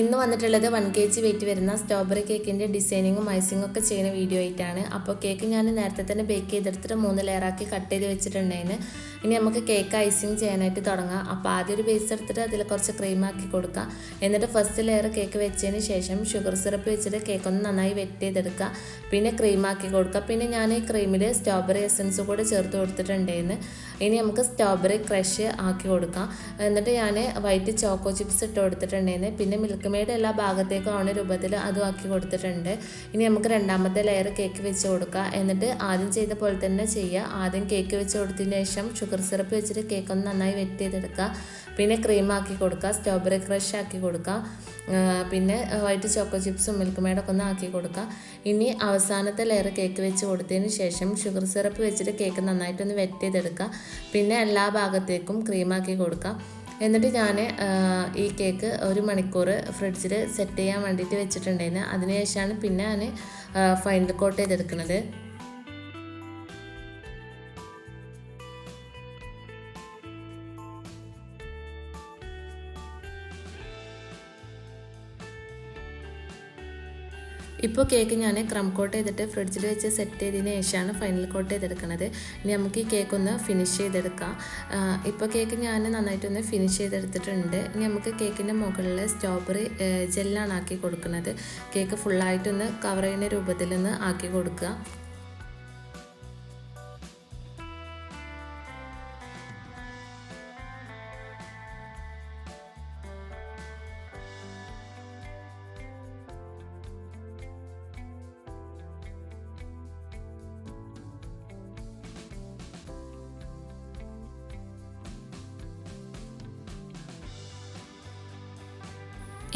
ഇന്ന് വന്നിട്ടുള്ളത് one K G weight വരുന്ന സ്ട്രോബെറി കേക്കിന്റെ ഡിസൈനിങ്ങും ഐസിങ്ങും ഒക്കെ ചെയ്യുന്ന വീഡിയോ ആയിട്ടാണ്. അപ്പോൾ കേക്ക് ഞാൻ നേരത്തെ തന്നെ ബേക്ക് ചെയ്തെടുത്തിട്ട് മൂന്ന് ലെയറാക്കി കട്ട് ചെയ്ത് വെച്ചിട്ടുണ്ടായിരുന്നു ഇനി നമുക്ക് കേക്ക് ഐസിങ് ചെയ്യാനായിട്ട് തുടങ്ങാം. അപ്പോൾ ആദ്യം ഒരു ബേസ് എടുത്തിട്ട് അതിൽ കുറച്ച് ക്രീം ആക്കി കൊടുക്കുക എന്നിട്ട് ഫസ്റ്റ് ലെയർ കേക്ക് വെച്ചതിന് ശേഷം ഷുഗർ സിറപ്പ് വെച്ചിട്ട് കേക്ക് ഒന്ന് നന്നായി വെറ്റ് ചെയ്തെടുക്കുക. പിന്നെ ക്രീം ആക്കി കൊടുക്കുക. പിന്നെ ഞാൻ ഈ ക്രീമിൽ സ്ട്രോബെറി എസൻസ് കൂടെ ചേർത്ത് കൊടുത്തിട്ടുണ്ടായിരുന്നു ഇനി നമുക്ക് സ്ട്രോബെറി ക്രഷ് ആക്കി കൊടുക്കാം. എന്നിട്ട് ഞാൻ വൈറ്റ് ചോക്കോ ചിപ്സ് ഇട്ട് കൊടുത്തിട്ടുണ്ടായിരുന്നു പിന്നെ മിൽക്ക് മെയ്ഡ് എല്ലാ ഭാഗത്തേക്കും ആണ് രൂപത്തിൽ അതും ആക്കി കൊടുത്തിട്ടുണ്ട്. ഇനി നമുക്ക് രണ്ടാമത്തെ ലെയർ കേക്ക് വെച്ച് കൊടുക്കുക എന്നിട്ട് ആദ്യം ചെയ്ത പോലെ തന്നെ ചെയ്യുക ആദ്യം കേക്ക് വെച്ച് കൊടുത്തതിന് ശേഷം ഷുഗർ സിറപ്പ് വെച്ചിട്ട് കേക്ക് ഒന്ന് നന്നായി വെറ്റ് ചെയ്തെടുക്കുക. പിന്നെ ക്രീം ആക്കി കൊടുക്കുക സ്ട്രോബെറി ക്രഷ് ആക്കി കൊടുക്കുക. പിന്നെ വൈറ്റ് ചോക്കോ ചിപ്സും മിൽക്ക് മേഡൊക്കെ ഒന്ന് ആക്കി കൊടുക്കുക. ഇനി അവസാനത്തെ ലെയർ കേക്ക് വെച്ച് കൊടുത്തതിന് ശേഷം ഷുഗർ സിറപ്പ് വെച്ചിട്ട് കേക്ക് നന്നായിട്ടൊന്ന് വെറ്റ് ചെയ്തെടുക്കുക. പിന്നെ എല്ലാ ഭാഗത്തേക്കും ക്രീമാക്കി കൊടുക്കുക. എന്നിട്ട് ഞാൻ ഈ കേക്ക് ഒരു മണിക്കൂർ ഫ്രിഡ്ജിൽ സെറ്റ് ചെയ്യാൻ വേണ്ടിയിട്ട് വെച്ചിട്ടുണ്ടായിരുന്നു. അതിനുശേഷമാണ് പിന്നെ ഞാൻ ഫൈനൽ കോട്ട് ചെയ്തെടുക്കുന്നത്. ഇപ്പോൾ കേക്ക് ഞാൻ ക്രം കോട്ട് ചെയ്തിട്ട് ഫ്രിഡ്ജിൽ വെച്ച് സെറ്റ് ചെയ്തതിന് ശേഷമാണ് ഫൈനൽ കോട്ട് ചെയ്തെടുക്കുന്നത് ഇനി നമുക്ക് ഈ കേക്ക് ഒന്ന് ഫിനിഷ് ചെയ്തെടുക്കാം. ഇപ്പോൾ കേക്ക് ഞാൻ നന്നായിട്ടൊന്ന് ഫിനിഷ് ചെയ്തെടുത്തിട്ടുണ്ട്. ഇനി നമുക്ക് കേക്കിന്റെ മുകളിൽ സ്ട്രോബെറി ജെല്ലാണ് ആക്കി കൊടുക്കുന്നത് കേക്ക് ഫുള്ളായിട്ടൊന്ന് കവർ ചെയ്യുന്ന രൂപത്തിലൊന്ന് ആക്കി കൊടുക്കുക.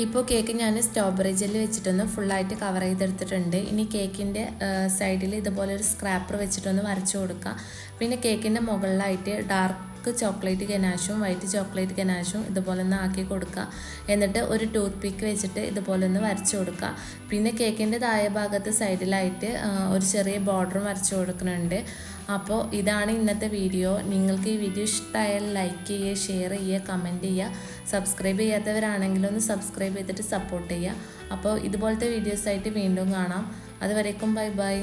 ഇപ്പോൾ കേക്ക് ഞാൻ സ്ട്രോബെറി ജെല്ല് വെച്ചിട്ടൊന്ന് ഫുള്ളായിട്ട് കവർ ചെയ്തെടുത്തിട്ടുണ്ട്. ഇനി കേക്കിന്റെ സൈഡിൽ ഇതുപോലെ ഒരു സ്ക്രാപ്പർ വെച്ചിട്ടൊന്ന് വരച്ചു കൊടുക്കുക പിന്നെ കേക്കിന്റെ മുകളിലായിട്ട് ഡാർക്ക് ചോക്ലേറ്റ് ഗനാഷും വൈറ്റ് ചോക്ലേറ്റ് ഗനാഷും ഇതുപോലെ ഒന്ന് ആക്കി കൊടുക്കുക എന്നിട്ട് ഒരു ടൂത്ത് പിക്ക് വെച്ചിട്ട് ഇതുപോലെ ഒന്ന് വരച്ചു കൊടുക്കുക പിന്നെ കേക്കിന്റെ താഴെ ഭാഗത്ത് സൈഡിലായിട്ട് ഒരു ചെറിയ ബോർഡറും വരച്ചു കൊടുക്കുന്നുണ്ട്. അപ്പോൾ ഇതാണ് ഇന്നത്തെ വീഡിയോ നിങ്ങൾക്ക് ഈ വീഡിയോ ഇഷ്ടമായാൽ ലൈക്ക് ചെയ്യുക ഷെയർ ചെയ്യുക കമന്റ് ചെയ്യുക. സബ്സ്ക്രൈബ് ചെയ്യാത്തവരാണെങ്കിലും ഒന്ന് സബ്സ്ക്രൈബ് ചെയ്തിട്ട് സപ്പോർട്ട് ചെയ്യുക. അപ്പോൾ ഇതുപോലത്തെ വീഡിയോസായിട്ട് വീണ്ടും കാണാം. അതുവരേക്കും ബൈ ബൈ